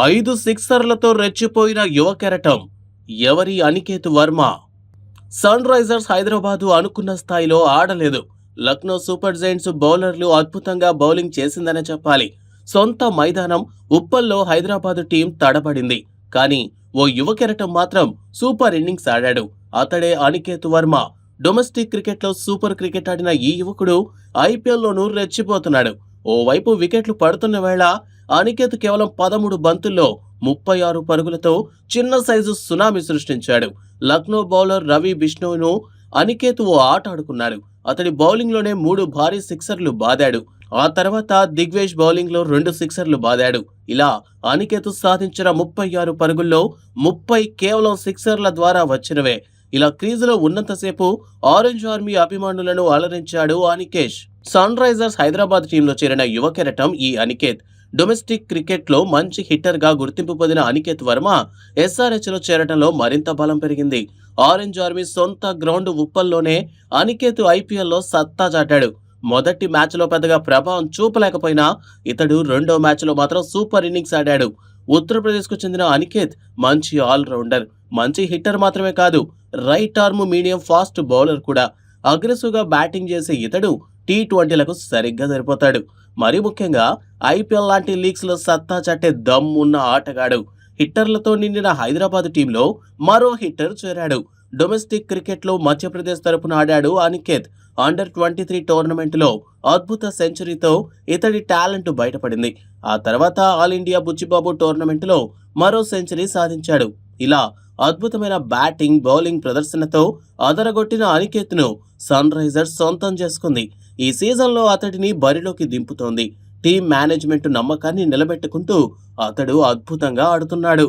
ఐదు సిక్సర్లతో రెచ్చిపోయిన యువ కెరటం ఎవరి అనికేత్ వర్మ? సన్ రైజర్స్ హైదరాబాదు అనుకున్న స్థాయిలో ఆడలేదు. లక్నో సూపర్ జైంట్స్ బౌలర్లు అద్భుతంగా బౌలింగ్ చేసిందనే చెప్పాలి. సొంత మైదానం ఉప్పల్లో హైదరాబాదు టీం తడబడింది. కానీ ఓ యువ కెరటం మాత్రం సూపర్ ఇన్నింగ్స్ ఆడాడు. అతడే అనికేత్ వర్మ. డొమెస్టిక్ క్రికెట్లో సూపర్ క్రికెట్ ఆడిన ఈ యువకుడు ఐపీఎల్లోనూ రెచ్చిపోతున్నాడు. ఓవైపు వికెట్లు పడుతున్న వేళ అనికేత్ కేవలం పదమూడు బంతుల్లో ముప్పై ఆరు పరుగులతో చిన్న సైజు సునామీ సృష్టించాడు. లక్నో బౌలర్ రవి బిష్ణువును అనికేత్ ఓ ఆట ఆడుకున్నాడు. అతడి బౌలింగ్లోనే మూడు భారీ సిక్సర్లు బాదాడు. ఆ తర్వాత దిగ్వేష్ బౌలింగ్లో రెండు సిక్సర్లు బాదాడు. ఇలా అనికేత్ సాధించిన ముప్పై ఆరు పరుగుల్లో ముప్పై కేవలం సిక్సర్ల ద్వారా వచ్చినవే. ఇలా క్రీజులో ఉన్నంతసేపు ఆరెంజ్ ఆర్మీ అభిమానులను అలరించాడు అనికేష్. సన్ రైజర్స్ హైదరాబాద్ టీంలో చేరిన యువ కెరటం ఈ అనికేత్. డొమెస్టిక్ క్రికెట్లో మంచి హిట్టర్గా గుర్తింపు పొందిన అనికేత్ వర్మ ఎస్ఆర్హెచ్లో చేరటంలో మరింత బలం పెరిగింది. ఆరెంజ్ ఆర్మీ సొంత గ్రౌండ్ ఉప్పల్లోనే అనికేత్ ఐపీఎల్లో సత్తా చాటాడు. మొదటి మ్యాచ్లో పెద్దగా ప్రభావం చూపలేకపోయినా ఇతడు రెండో మ్యాచ్లో మాత్రం సూపర్ ఇన్నింగ్స్ ఆడాడు. ఉత్తరప్రదేశ్కు చెందిన అనికేత్ మంచి ఆల్రౌండర్. మంచి హిట్టర్ మాత్రమే కాదు right arm medium fast bowler కూడా. అగ్రెసివ్గా బ్యాటింగ్ చేసే ఇతడు టీ ట్వంటీలకు సరిగ్గా సరిపోతాడు. మరి ముఖ్యంగా ఐపీఎల్ లాంటి లీగ్స్లో సత్తా చట్టే దమ్ ఉన్న ఆటగాడు. హిట్టర్లతో నిండిన హైదరాబాద్ టీంలో మరో హిట్టర్ చేరాడు. డొమెస్టిక్ క్రికెట్లో మధ్యప్రదేశ్ తరపున ఆడాడు అనికేత్. అండర్ ట్వంటీ త్రీ టోర్నమెంట్లో అద్భుత సెంచరీతో ఇతడి టాలెంట్ బయటపడింది. ఆ తర్వాత ఆల్ ఇండియా బుచ్చిబాబు టోర్నమెంట్లో మరో సెంచరీ సాధించాడు. ఇలా అద్భుతమైన బ్యాటింగ్ బౌలింగ్ ప్రదర్శనతో అదరగొట్టిన అనికేత్ను సన్ రైజర్స్ సొంతం చేసుకుంది. ఈ సీజన్లో అతడిని బరిలోకి దింపుతోంది. టీం మేనేజ్మెంట్ నమ్మకాన్ని నిలబెట్టుకుంటూ అతడు అద్భుతంగా ఆడుతున్నాడు.